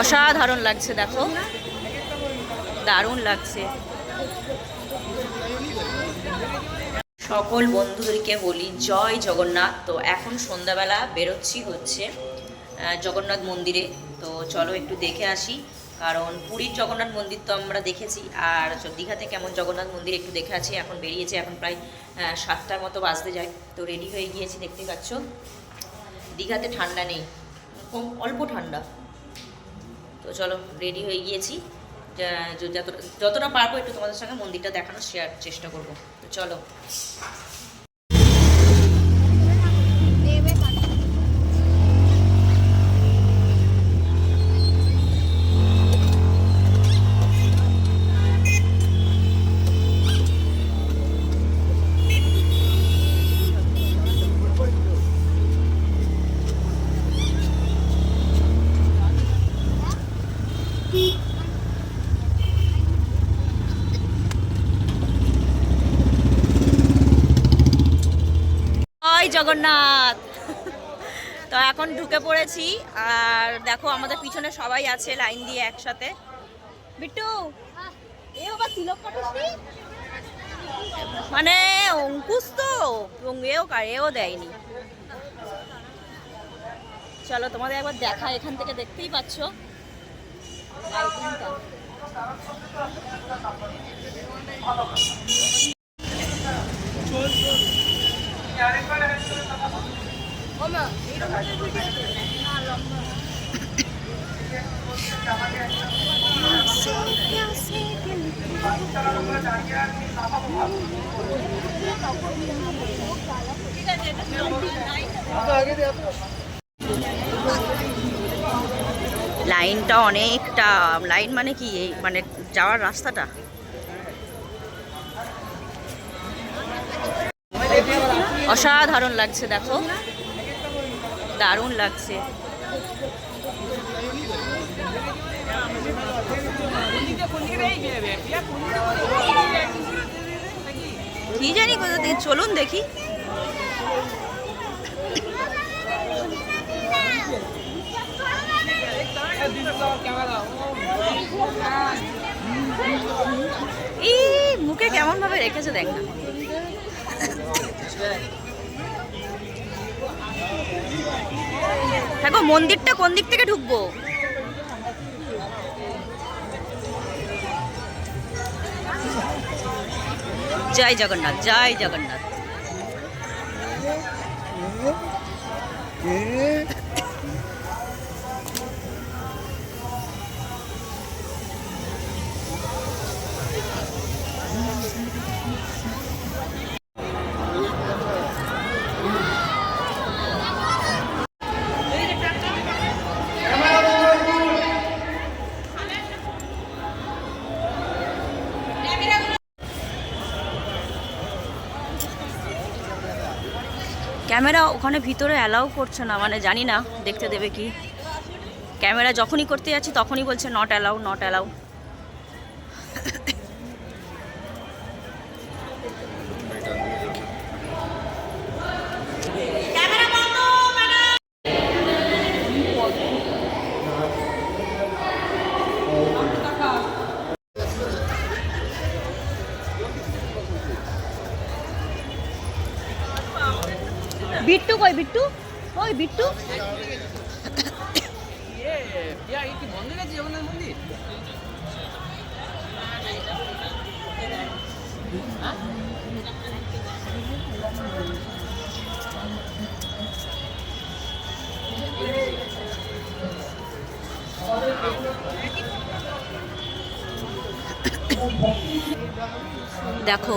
অসাধারণ লাগছে, দেখো। দারুণ লাগছে। সকল বন্ধুদেরকে বলি, জয় জগন্নাথ। তো এখন সন্ধ্যাবেলা বেরোচ্ছি হচ্ছে জগন্নাথ মন্দিরে। তো চলো একটু দেখে আসি, কারণ পুরীর জগন্নাথ মন্দির তো আমরা দেখেছি, আর দীঘাতে কেমন জগন্নাথ মন্দির একটু দেখে আছি এখন বেরিয়েছে, এখন প্রায় সাতটার মতো বাজতে যায়। তো রেডি হয়ে গিয়েছি, দেখতে পাচ্ছ। দীঘাতে ঠান্ডা নেই অল্প ঠান্ডা। তো চলো রেডি হয়ে গিয়েছি। যতটা যতটা পারব একটু তোমাদের সঙ্গে মন্দিরটা দেখানোর শেয়ার চেষ্টা করব। তো চলো। জগন্নাথ। তো এখন ঢুকে পড়েছি, আর দেখো আমাদের পিছনে সবাই আছে লাইন দিয়ে একসাথে। বিট্টু, এ মানে অঙ্কুশ তো এও এও দেয়নি। চলো তোমাদের একবার দেখা এখান থেকে দেখতেই পাচ্ছ। লাইনটা অনেকটা লাইন মানে কি? এই মানে যাওয়ার রাস্তাটা? অসাধারণ লাগছে দেখো। দারুণ লাগছে। কি জানি কোথা চলুন দেখি। মুখে কেমন ভাবে রেখেছে দেখ না। দেখো, মন্দিরটা কোন দিক থেকে ঢুকবো? জয় জগন্নাথ জয় জগন্নাথ। ক্যামেরা ওখানে ভিতরে অ্যালাউ করছে না মানে জানি না, দেখতে দেবে কি। ক্যামেরা যখনই করতে যাচ্ছি তখনই বলছে not allow not allow Bittu কই বিট্টু? ওই বিট্টু? দেখো।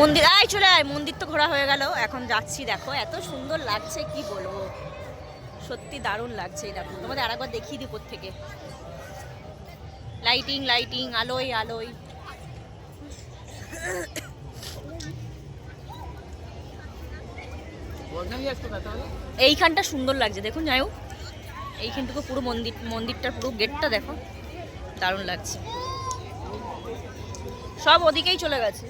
মন্দির, আয় চলে আয়, মন্দির তো ঘোরা হয়ে গেল। এখন যাচ্ছি, দেখো, এত সুন্দর লাগছে, কি বলব? সত্যি দারুণ লাগছে, এই দেখো। তোমাদের আরেকবার দেখিয়ে দিই থেকে লাইটিং লাইটিং আলোয় আলোয়। এইখানটা সুন্দর লাগছে, দেখুন, যাই হোক। এইখানটুকু পুরো মন্দির, মন্দিরটার পুরো গেটটা দেখো। দারুণ লাগছে। সব ওদিকেই চলে গেছে।